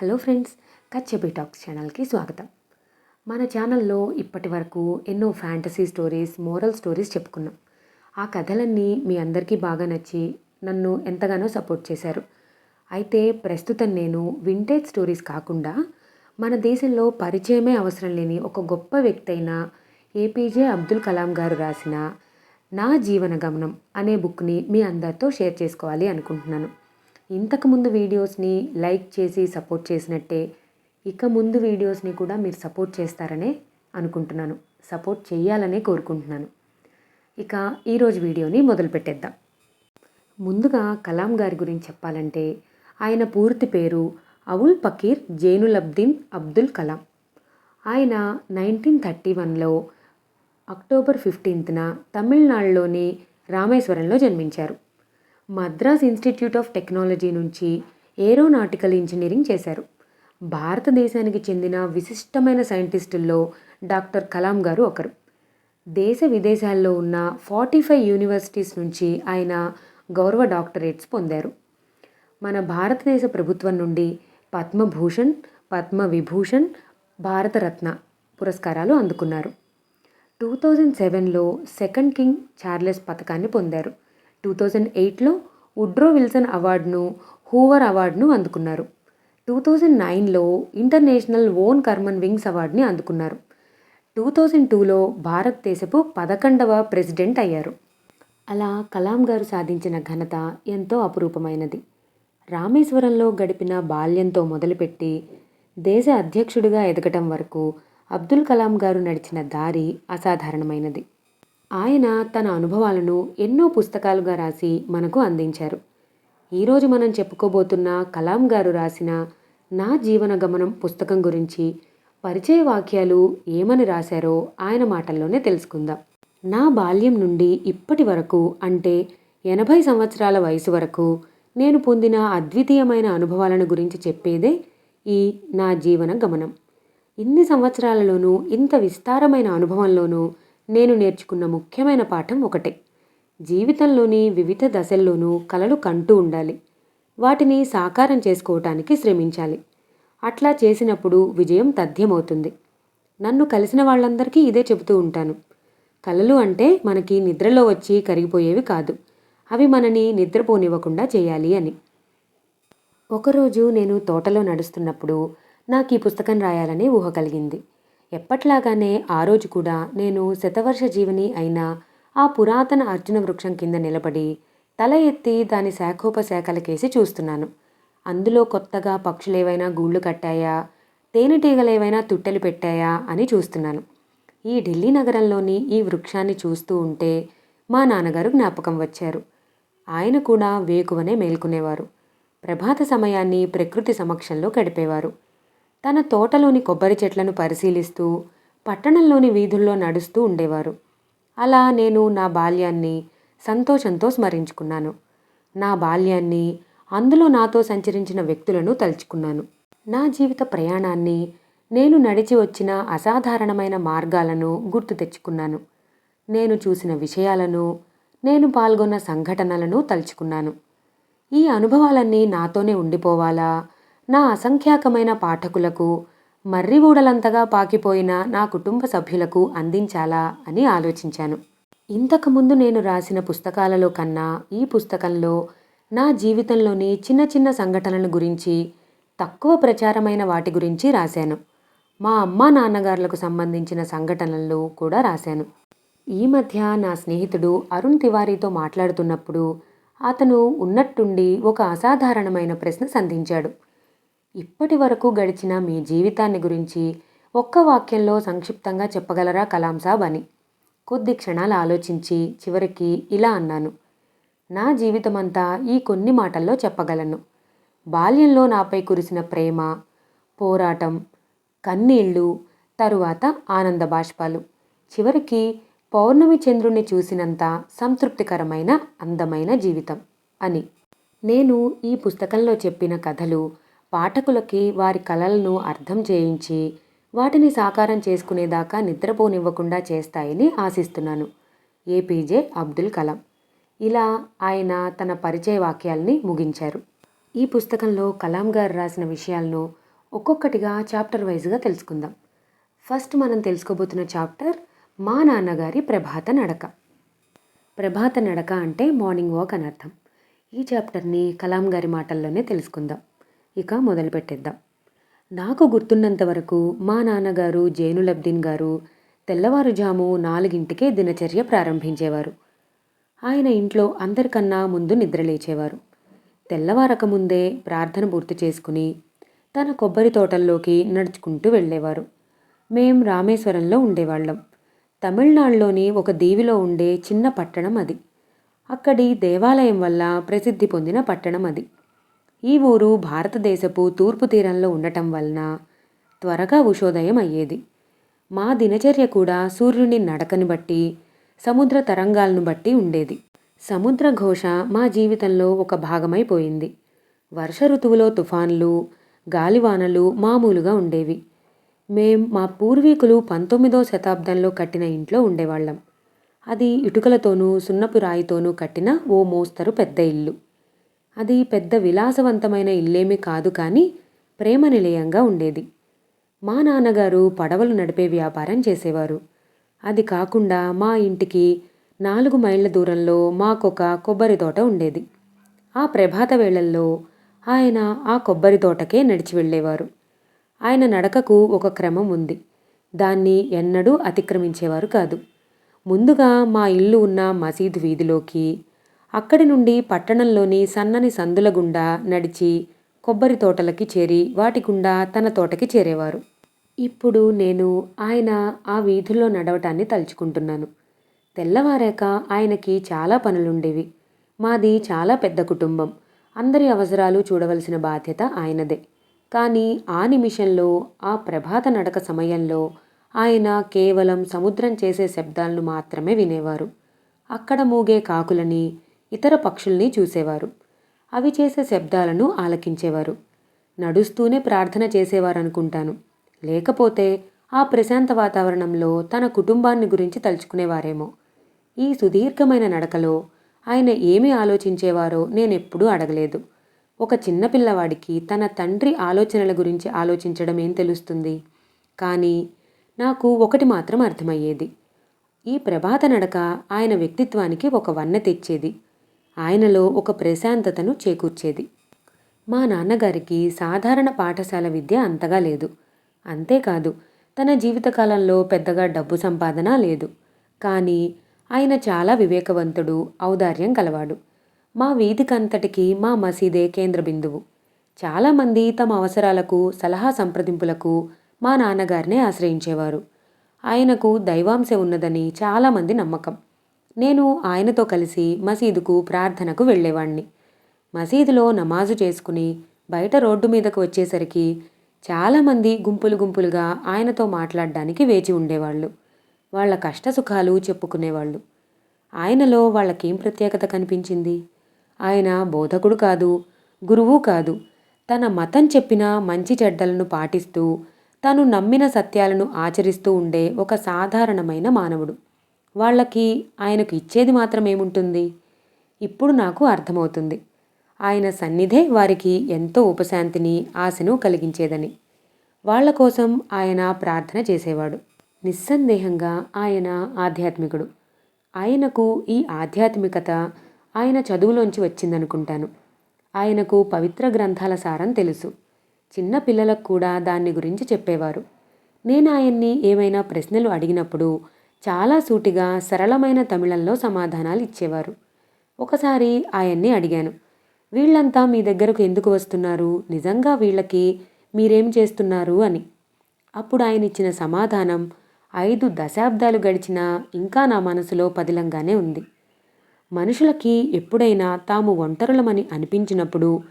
Hello friends కచ్చబీ talks ఛానల్కి స్వాగతం. మన ఛానల్లో ఇప్పటి వరకు ఎన్నో ఫ్యాంటసీ స్టోరీస్ మోరల్ స్టోరీస్ చెప్పుకున్నాం. ఆ కథలన్నీ మీ అందరికీ బాగా నచ్చి నన్ను ఎంతగానో సపోర్ట్ చేశారు. అయితే ప్రస్తుతం నేను వింటేజ్ స్టోరీస్ కాకుండా మన దేశంలో పరిచయమే అవసరం లేని ఒక గొప్ప వ్యక్తి అయిన ఏపీజే అబ్దుల్ కలాం గారు రాసిన నా జీవన గమనం అనే బుక్ని మీ అందరితో షేర్ చేసుకోవాలి అనుకుంటున్నాను. ఇంతకుముందు వీడియోస్ని లైక్ చేసి సపోర్ట్ చేసినట్టే ఇక ముందు వీడియోస్ని కూడా మీరు సపోర్ట్ చేస్తారనే అనుకుంటున్నాను. సపోర్ట్ చేయాలనే కోరుకుంటున్నాను. ఇక ఈరోజు వీడియోని మొదలుపెట్టేద్దాం. ముందుగా కలాం గారి గురించి చెప్పాలంటే ఆయన పూర్తి పేరు అవుల్ పకీర్ జైనులబ్దీన్ అబ్దుల్ కలాం. ఆయన నైన్టీన్ థర్టీ వన్లో అక్టోబర్ ఫిఫ్టీన్త్న తమిళనాడులోని రామేశ్వరంలో జన్మించారు. మద్రాస్ ఇన్స్టిట్యూట్ ఆఫ్ టెక్నాలజీ నుంచి ఏరోనాటికల్ ఇంజనీరింగ్ చేశారు. భారతదేశానికి చెందిన విశిష్టమైన సైంటిస్టుల్లో డాక్టర్ కలాం గారు ఒకరు. దేశ విదేశాల్లో ఉన్న ఫార్టీ ఫైవ్ యూనివర్సిటీస్ నుంచి ఆయన గౌరవ డాక్టరేట్స్ పొందారు. మన భారతదేశ ప్రభుత్వం నుండి పద్మభూషణ్ పద్మవిభూషణ్ భారతరత్న పురస్కారాలు అందుకున్నారు. టూ థౌజండ్ సెవెన్లో సెకండ్ కింగ్ చార్లెస్ పథకాన్ని పొందారు. టూ థౌజండ్ ఎయిట్లో ఉడ్రో విల్సన్ అవార్డును హూవర్ అవార్డును అందుకున్నారు. టూ థౌజండ్ నైన్లో ఇంటర్నేషనల్ ఓన్ కర్మన్ వింగ్స్ అవార్డుని అందుకున్నారు. టూ థౌజండ్ టూలో భారతదేశపు పదకొండవ ప్రెసిడెంట్ అయ్యారు. అలా కలాం గారు సాధించిన ఘనత ఎంతో అపురూపమైనది. రామేశ్వరంలో గడిపిన బాల్యంతో మొదలుపెట్టి దేశ అధ్యక్షుడిగా ఎదగటం వరకు అబ్దుల్ కలాం గారు నడిచిన దారి అసాధారణమైనది. ఆయన తన అనుభవాలను ఎన్నో పుస్తకాలుగా రాసి మనకు అందించారు. ఈరోజు మనం చెప్పుకోబోతున్న కలాం గారు రాసిన నా జీవన గమనం పుస్తకం గురించి పరిచయ వాక్యాలు ఏమని రాశారో ఆయన మాటల్లోనే తెలుసుకుందాం. నా బాల్యం నుండి ఇప్పటి వరకు అంటే ఎనభై సంవత్సరాల వయసు వరకు నేను పొందిన అద్వితీయమైన అనుభవాలను గురించి చెప్పేదే ఈ నా జీవన గమనం. ఇన్ని సంవత్సరాలలోనూ ఇంత విస్తారమైన అనుభవంలోనూ నేను నేర్చుకున్న ముఖ్యమైన పాఠం ఒకటే. జీవితంలోని వివిధ దశల్లోనూ కలలు కంటూ ఉండాలి. వాటిని సాకారం చేసుకోవటానికి శ్రమించాలి. అట్లా చేసినప్పుడు విజయం తథ్యమవుతుంది. నన్ను కలిసిన వాళ్ళందరికీ ఇదే చెబుతూ ఉంటాను. కలలు అంటే మనకి నిద్రలో వచ్చి కరిగిపోయేవి కాదు. అవి మనని నిద్రపోనివ్వకుండా చేయాలి అని. ఒకరోజు నేను తోటలో నడుస్తున్నప్పుడు నాకు ఈ పుస్తకం రాయాలని ఊహ కలిగింది. ఎప్పట్లాగానే ఆ రోజు కూడా నేను శతవర్ష జీవని అయిన ఆ పురాతన అర్జున వృక్షం కింద నిలబడి తల ఎత్తి దాని శాఖోపశాఖలకేసి చూస్తున్నాను. అందులో కొత్తగా పక్షులేవైనా గూళ్ళు కట్టాయా? తేనెటీగలేవైనా తుట్టెలు పెట్టాయా? అని చూస్తున్నాను. ఈ ఢిల్లీ నగరంలోని ఈ వృక్షాన్ని చూస్తూ ఉంటే మా నాన్నగారు జ్ఞాపకం వచ్చారు. ఆయన కూడా వేకువనే మేల్కొనేవారు. ప్రభాత సమయాన్ని ప్రకృతి సమక్షంలో గడిపేవారు. తన తోటలోని కొబ్బరి చెట్లను పరిశీలిస్తూ పట్టణంలోని వీధుల్లో నడుస్తూ ఉండేవారు. అలా నేను నా బాల్యాన్ని సంతోషంతో స్మరించుకున్నాను. నా బాల్యాన్ని అందులో నాతో సంచరించిన వ్యక్తులను తలుచుకున్నాను. నా జీవిత ప్రయాణాన్ని నేను నడిచి వచ్చిన అసాధారణమైన మార్గాలను గుర్తు తెచ్చుకున్నాను. నేను చూసిన విషయాలను నేను పాల్గొన్న సంఘటనలను తలుచుకున్నాను. ఈ అనుభవాలన్నీ నాతోనే ఉండిపోవాలా? నా అసంఖ్యాకమైన పాఠకులకు మర్రివూడలంతగా పాకిపోయిన నా కుటుంబ సభ్యులకు అందించాలా అని ఆలోచించాను. ఇంతకుముందు నేను రాసిన పుస్తకాలలో కన్నా ఈ పుస్తకంలో నా జీవితంలోని చిన్న చిన్న సంఘటనల గురించి తక్కువ ప్రచారమైన వాటి గురించి రాశాను. మా అమ్మా నాన్నగారులకు సంబంధించిన సంఘటనలు కూడా రాశాను. ఈ మధ్య నా స్నేహితుడు అరుణ్ తివారీతో మాట్లాడుతున్నప్పుడు అతను ఉన్నట్టుండి ఒక అసాధారణమైన ప్రశ్న సంధించాడు. ఇప్పటి వరకు గడిచిన మీ జీవితాన్ని గురించి ఒక్క వాక్యంలో సంక్షిప్తంగా చెప్పగలరా కలాం సాబ్ అని? కొద్ది క్షణాలు ఆలోచించి చివరికి ఇలా అన్నాను. నా జీవితమంతా ఈ కొన్ని మాటల్లో చెప్పగలను. బాల్యంలో నాపై కురిసిన ప్రేమ పోరాటం కన్నీళ్ళు తరువాత ఆనంద బాష్పాలు. చివరికి పౌర్ణమి చంద్రుణ్ణి చూసినంత సంతృప్తికరమైన అందమైన జీవితం అని. నేను ఈ పుస్తకంలో చెప్పిన కథలు పాఠకులకి వారి కలలను అర్థం చేయించి వాటిని సాకారం చేసుకునేదాకా నిద్రపోనివ్వకుండా చేస్తాయని ఆశిస్తున్నాను. ఏపీజే అబ్దుల్ కలాం. ఇలా ఆయన తన పరిచయ వాక్యాల్ని ముగించారు. ఈ పుస్తకంలో కలాం గారు రాసిన విషయాలను ఒక్కొక్కటిగా చాప్టర్ వైజ్గా తెలుసుకుందాం. ఫస్ట్ మనం తెలుసుకోబోతున్న చాప్టర్ మా నాన్నగారి ప్రభాత నడక. ప్రభాత నడక అంటే మార్నింగ్ వాక్ అని అర్థం. ఈ చాప్టర్ని కలాం గారి మాటల్లోనే తెలుసుకుందాం. ఇక మొదలు పెట్టేద్దాం నాకు గుర్తున్నంత వరకు మా నాన్నగారు జైనులబ్దీన్ గారు తెల్లవారుజాము నాలుగింటికే దినచర్య ప్రారంభించేవారు. ఆయన ఇంట్లో అందరికన్నా ముందు నిద్రలేచేవారు తెల్లవారక ముందే ప్రార్థన పూర్తి చేసుకుని తన కొబ్బరి తోటల్లోకి నడుచుకుంటూ వెళ్ళేవారు. మేం రామేశ్వరంలో ఉండేవాళ్ళం. తమిళనాడులోని ఒక దీవిలో ఉండే చిన్న పట్టణం అది. అక్కడి దేవాలయం వల్ల ప్రసిద్ధి పొందిన పట్టణం అది. ఈ ఊరు భారతదేశపు తూర్పు తీరంలో ఉండటం వలన త్వరగా ఉషోదయం అయ్యేది. మా దినచర్య కూడా సూర్యుని నడకని బట్టి సముద్ర తరంగాలను బట్టి ఉండేది. సముద్ర ఘోష మా జీవితంలో ఒక భాగమైపోయింది వర్ష ఋతువులో తుఫాన్లు గాలివానలు మామూలుగా ఉండేవి. మేం మా పూర్వీకులు పంతొమ్మిదో శతాబ్దంలో కట్టిన ఇంట్లో ఉండేవాళ్ళం. అది ఇటుకలతోనూ సున్నపు రాయితోనూ కట్టిన ఓ మోస్తరు పెద్ద ఇల్లు. అది పెద్ద విలాసవంతమైన ఇల్లేమీ కాదు కానీ ప్రేమ నిలయంగా ఉండేది. మా నాన్నగారు పడవలు నడిపే వ్యాపారం చేసేవారు. అది కాకుండా మా ఇంటికి నాలుగు మైళ్ళ దూరంలో మాకొక కొబ్బరి తోట ఉండేది. ఆ ప్రభాత వేళల్లో ఆయన ఆ కొబ్బరి తోటకే నడిచి వెళ్ళేవారు. ఆయన నడకకు ఒక క్రమం ఉంది. దాన్ని ఎన్నడూ అతిక్రమించేవారు కాదు. ముందుగా మా ఇల్లు ఉన్న మసీదు వీధిలోకి అక్కడి నుండి పట్టణంలోని సన్నని సందుల గుండా నడిచి కొబ్బరి తోటలకి చేరి వాటి గుండా తన తోటకి చేరేవారు. ఇప్పుడు నేను ఆయన ఆ వీధుల్లో నడవటాన్ని తలుచుకుంటున్నాను. తెల్లవారాక ఆయనకి చాలా పనులుండేవి. మాది చాలా పెద్ద కుటుంబం. అందరి అవసరాలు చూడవలసిన బాధ్యత ఆయనదే. కానీ ఆ నిమిషంలో ఆ ప్రభాత నడక సమయంలో ఆయన కేవలం సముద్రం చేసే శబ్దాలను మాత్రమే వినేవారు. అక్కడ మూగే కాకులని ఇతర పక్షుల్ని చూసేవారు. అవి చేసే శబ్దాలను ఆలకించేవారు. నడుస్తూనే ప్రార్థన చేసేవారనుకుంటాను. లేకపోతే ఆ ప్రశాంత వాతావరణంలో తన కుటుంబాన్ని గురించి తలుచుకునేవారేమో. ఈ సుదీర్ఘమైన నడకలో ఆయన ఏమి ఆలోచించేవారో నేనెప్పుడూ అడగలేదు. ఒక చిన్నపిల్లవాడికి తన తండ్రి ఆలోచనల గురించి ఆలోచించడం ఏం తెలుస్తుంది? కానీ నాకు ఒకటి మాత్రం అర్థమయ్యేది. ఈ ప్రభాత నడక ఆయన వ్యక్తిత్వానికి ఒక వన్నె తెచ్చేది. ఆయనలో ఒక ప్రశాంతతను చేకూర్చేది. మా నాన్నగారికి సాధారణ పాఠశాల విద్య అంతగా లేదు. అంతేకాదు తన జీవితకాలంలో పెద్దగా డబ్బు సంపాదన లేదు. కానీ ఆయన చాలా వివేకవంతుడు ఔదార్యం కలవాడు మా వీధికంతటికి మా మసీదే కేంద్ర బిందువు. చాలామంది తమ అవసరాలకు సలహా సంప్రదింపులకు మా నాన్నగారినే ఆశ్రయించేవారు. ఆయనకు దైవాంశ ఉన్నదని చాలామంది నమ్మకం. నేను ఆయనతో కలిసి మసీదుకు ప్రార్థనకు వెళ్ళేవాణ్ణి. మసీదులో నమాజు చేసుకుని బయట రోడ్డు మీదకు వచ్చేసరికి చాలామంది గుంపులు గుంపులుగా ఆయనతో మాట్లాడడానికి వేచి ఉండేవాళ్ళు. వాళ్ళ కష్టసుఖాలు చెప్పుకునేవాళ్ళు. ఆయనలో వాళ్ళకేం ప్రత్యేకత కనిపించింది? ఆయన బోధకుడు కాదు గురువు కాదు. తన మతం చెప్పిన మంచి చెడ్డలను పాటిస్తూ తను నమ్మిన సత్యాలను ఆచరిస్తూ ఉండే ఒక సాధారణమైన మానవుడు. వాళ్ళకి ఆయనకు ఇచ్చేది మాత్రం ఏముంటుంది? ఇప్పుడు నాకు అర్థమవుతుంది. ఆయన సన్నిధే వారికి ఎంతో ఉపశాంతిని ఆశను కలిగించేదని. వాళ్ళ కోసం ఆయన ప్రార్థన చేసేవాడు. నిస్సందేహంగా ఆయన ఆధ్యాత్మికుడు. ఆయనకు ఈ ఆధ్యాత్మికత ఆయన చదువులోంచి వచ్చిందనుకుంటాను. ఆయనకు పవిత్ర గ్రంథాల సారం తెలుసు. చిన్న పిల్లలకు కూడా దాన్ని గురించి చెప్పేవారు. నేను ఆయన్ని ఏమైనా ప్రశ్నలు అడిగినప్పుడు చాలా సూటిగా సరళమైన తమిళంలో సమాధానాలు ఇచ్చేవారు. ఒకసారి ఆయన్ని అడిగాను వీళ్ళంతా మీ దగ్గరకు ఎందుకు వస్తున్నారు? నిజంగా వీళ్ళకి మీరేం చేస్తున్నారు? అని. అప్పుడు ఆయన ఇచ్చిన సమాధానం ఐదు దశాబ్దాలు గడిచినా ఇంకా నా మనసులో పదిలంగానే ఉంది. మనుషులకి ఎప్పుడైనా తాము ఒంటరులమని అనిపించినప్పుడు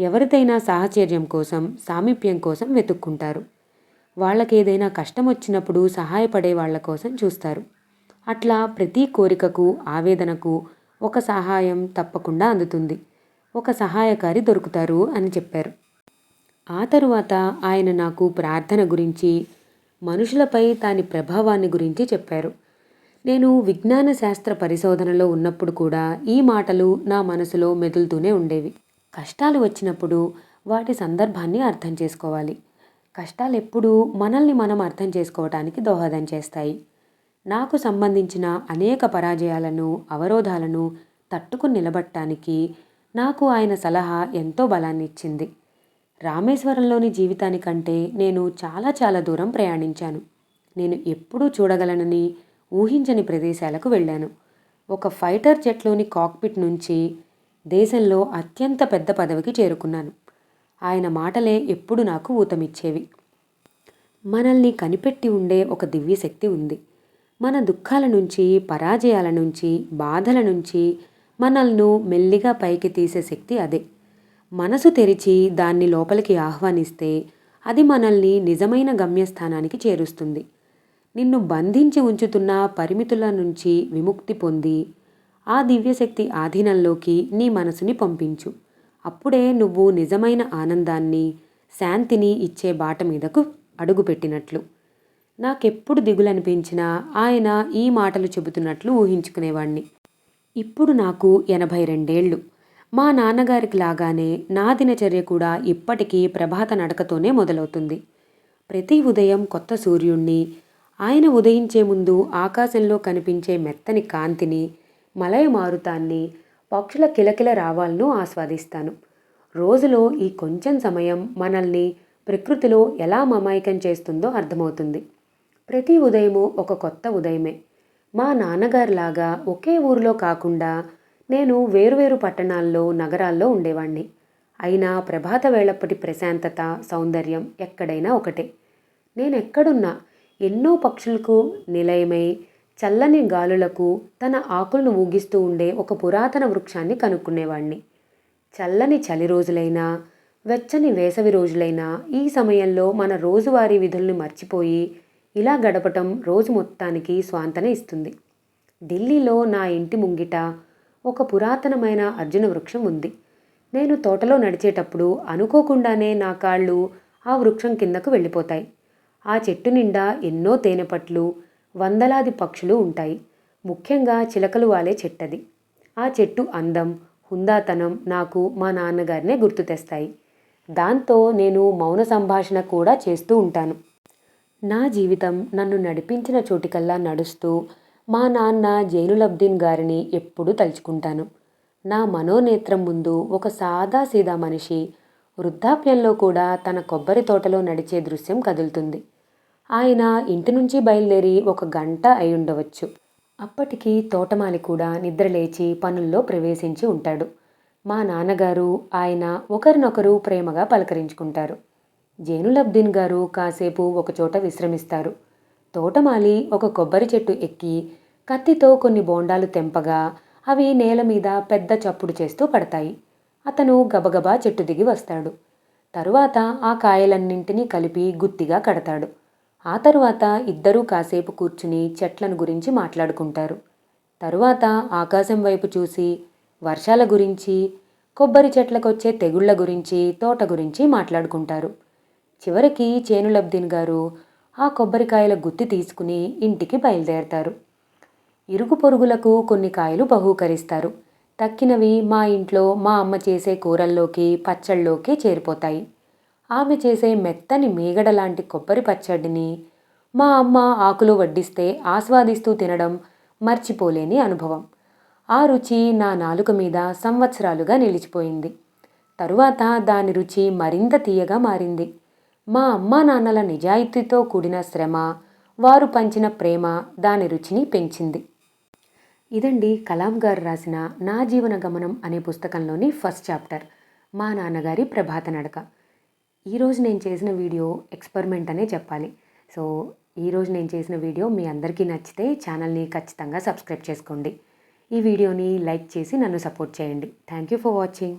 ఎవరిదైనా సాహచర్యం కోసం సామీప్యం కోసం వెతుక్కుంటారు. వాళ్ళకేదైనా కష్టం వచ్చినప్పుడు సహాయపడే వాళ్ళ కోసం చూస్తారు. అట్లా ప్రతి కోరికకు ఆవేదనకు ఒక సహాయం తప్పకుండా అందుతుంది. ఒక సహాయకారి దొరుకుతారు అని చెప్పారు. ఆ తరువాత ఆయన నాకు ప్రార్థన గురించి మనుషులపై దాని ప్రభావాన్ని గురించి చెప్పారు. నేను విజ్ఞాన శాస్త్ర పరిశోధనలో ఉన్నప్పుడు కూడా ఈ మాటలు నా మనసులో మెదులుతూనే ఉండేవి. కష్టాలు వచ్చినప్పుడు వాటి సందర్భాన్ని అర్థం చేసుకోవాలి. కష్టాలు ఎప్పుడూ మనల్ని మనం అర్థం చేసుకోవటానికి దోహదం చేస్తాయి. నాకు సంబంధించిన అనేక పరాజయాలను అవరోధాలను తట్టుకుని నిలబట్టడానికి నాకు ఆయన సలహా ఎంతో బలాన్ని ఇచ్చింది రామేశ్వరంలోని జీవితానికంటే నేను చాలా చాలా దూరం ప్రయాణించాను. నేను ఎప్పుడూ చూడగలనని ఊహించని ప్రదేశాలకు వెళ్ళాను. ఒక ఫైటర్ జెట్లోని కాక్పిట్ నుంచి దేశంలో అత్యంత పెద్ద పదవికి చేరుకున్నాను. ఆయన మాటలే ఎప్పుడు నాకు ఊతమిచ్చేవి. మనల్ని కనిపెట్టి ఉండే ఒక దివ్య శక్తి ఉంది. మన దుఃఖాల నుంచి పరాజయాల నుంచి బాధల నుంచి మనల్ను మెల్లిగా పైకి తీసే శక్తి అదే. మనసు తెరిచి దాన్ని లోపలికి ఆహ్వానిస్తే అది మనల్ని నిజమైన గమ్యస్థానానికి చేరుస్తుంది. నిన్ను బంధించి ఉంచుతున్న పరిమితుల నుంచి విముక్తి పొంది ఆ దివ్యశక్తి ఆధీనంలోకి నీ మనసుని పంపించు. అప్పుడే నువ్వు నిజమైన ఆనందాన్ని శాంతిని ఇచ్చే బాట మీదకు అడుగుపెట్టినట్లు. నాకెప్పుడు దిగులనిపించినా ఆయన ఈ మాటలు చెబుతున్నట్లు ఊహించుకునేవాణ్ణి. ఇప్పుడు నాకు ఎనభై రెండేళ్ళు. మా నాన్నగారికి లాగానే నా దినచర్య కూడా ఇప్పటికీ ప్రభాత నడకతోనే మొదలవుతుంది. ప్రతి ఉదయం కొత్త సూర్యుణ్ణి ఆయన ఉదయించే ముందు ఆకాశంలో కనిపించే మెత్తని కాంతిని మలయ మారుతాన్ని పక్షుల కిలకిల రావాలను ఆస్వాదిస్తాను. రోజులో ఈ కొంచెం సమయం మనల్ని ప్రకృతిలో ఎలా మమాయకం చేస్తుందో అర్థమవుతుంది. ప్రతి ఉదయము ఒక కొత్త ఉదయమే. మా నాన్నగారిలాగా ఒకే ఊరిలో కాకుండా నేను వేరువేరు పట్టణాల్లో నగరాల్లో ఉండేవాణ్ణి. అయినా ప్రభాత వేళప్పటి ప్రశాంతత సౌందర్యం ఎక్కడైనా ఒకటే. నేను ఎక్కడున్నా ఎన్నో పక్షులకు నిలయమై చల్లని గాలులకు తన ఆకులను ఊగిస్తూ ఉండే ఒక పురాతన వృక్షాన్ని కనుక్కునేవాణ్ణి. చల్లని చలి రోజులైనా వెచ్చని వేసవి రోజులైనా ఈ సమయంలో మన రోజువారీ విధుల్ని మర్చిపోయి ఇలా గడపటం రోజు మొత్తానికి స్వాంతన ఇస్తుంది. ఢిల్లీలో నా ఇంటి ముంగిట ఒక పురాతనమైన అర్జున వృక్షం ఉంది. నేను తోటలో నడిచేటప్పుడు అనుకోకుండానే నా కాళ్ళు ఆ వృక్షం కిందకు వెళ్ళిపోతాయి. ఆ చెట్టు నిండా ఎన్నో తేనెపట్లు వందలాది పక్షులు ఉంటాయి. ముఖ్యంగా చిలకలు వాలే చెట్టది. ఆ చెట్టు అందం హుందాతనం నాకు మా నాన్నగారినే గుర్తు తెస్తాయి దాంతో నేను మౌన సంభాషణ కూడా చేస్తూ ఉంటాను. నా జీవితం నన్ను నడిపించిన చోటికల్లా నడుస్తూ మా నాన్న జైనులబ్దీన్ గారిని ఎప్పుడూ తలుచుకుంటాను. నా మనోనేత్రం ముందు ఒక సాదా సీదా మనిషి వృద్ధాప్యంలో కూడా తన కొబ్బరి తోటలో నడిచే దృశ్యం కదులుతుంది. ఆయన ఇంటి నుంచి బయలుదేరి ఒక గంట అయి ఉండవచ్చు. అప్పటికి తోటమాలి కూడా నిద్రలేచి పనుల్లో ప్రవేశించి ఉంటాడు. మా నాన్నగారు ఆయన ఒకరినొకరు ప్రేమగా పలకరించుకుంటారు. జైనులబ్దీన్ గారు కాసేపు ఒకచోట విశ్రమిస్తారు. తోటమాలి ఒక కొబ్బరి చెట్టు ఎక్కి కత్తితో కొన్ని బోండాలు తెంపగా అవి నేల మీద పెద్ద చప్పుడు చేస్తూ పడతాయి. అతను గబగబా చెట్టు దిగి వస్తాడు. తరువాత ఆ కాయలన్నింటినీ కలిపి గుత్తిగా కడతాడు. ఆ తరువాత ఇద్దరూ కాసేపు కూర్చుని చెట్లను గురించి మాట్లాడుకుంటారు. తరువాత ఆకాశం వైపు చూసి వర్షాల గురించి కొబ్బరి చెట్లకొచ్చే తెగుళ్ళ గురించి తోట గురించి మాట్లాడుకుంటారు. చివరికి చేనులబ్దిన్ గారు ఆ కొబ్బరికాయల గుత్తి తీసుకుని ఇంటికి బయలుదేరతారు. ఇరుగు పొరుగులకు కొన్ని కాయలు బహూకరిస్తారు. తక్కినవి మా ఇంట్లో మా అమ్మ చేసే కూరల్లోకి పచ్చళ్ళలోకి చేరిపోతాయి. ఆమె చేసే మెత్తని మీగడ లాంటి కొబ్బరి పచ్చడిని మా అమ్మ ఆకులు వడ్డిస్తే ఆస్వాదిస్తూ తినడం మర్చిపోలేని అనుభవం. ఆ రుచి నా నాలుక మీద సంవత్సరాలుగా నిలిచిపోయింది. తరువాత దాని రుచి మరింత తీయగా మారింది. మా అమ్మా నాన్నల నిజాయితీతో కూడిన శ్రమ వారు పంచిన ప్రేమ దాని రుచిని పెంచింది. ఇదండి కలాం గారు రాసిన నా జీవన గమనం అనే పుస్తకంలోని ఫస్ట్ చాప్టర్. మా నాన్నగారి ప్రభాత నడక. ఈరోజు నేను చేసిన వీడియో ఎక్స్పెరిమెంట్ అనే చెప్పాలి. సో ఈరోజు నేను చేసిన వీడియో మీ అందరికీ నచ్చితే ఛానల్ని ఖచ్చితంగా సబ్స్క్రైబ్ చేసుకోండి. ఈ వీడియోని లైక్ చేసి నన్ను సపోర్ట్ చేయండి. Thank you for watching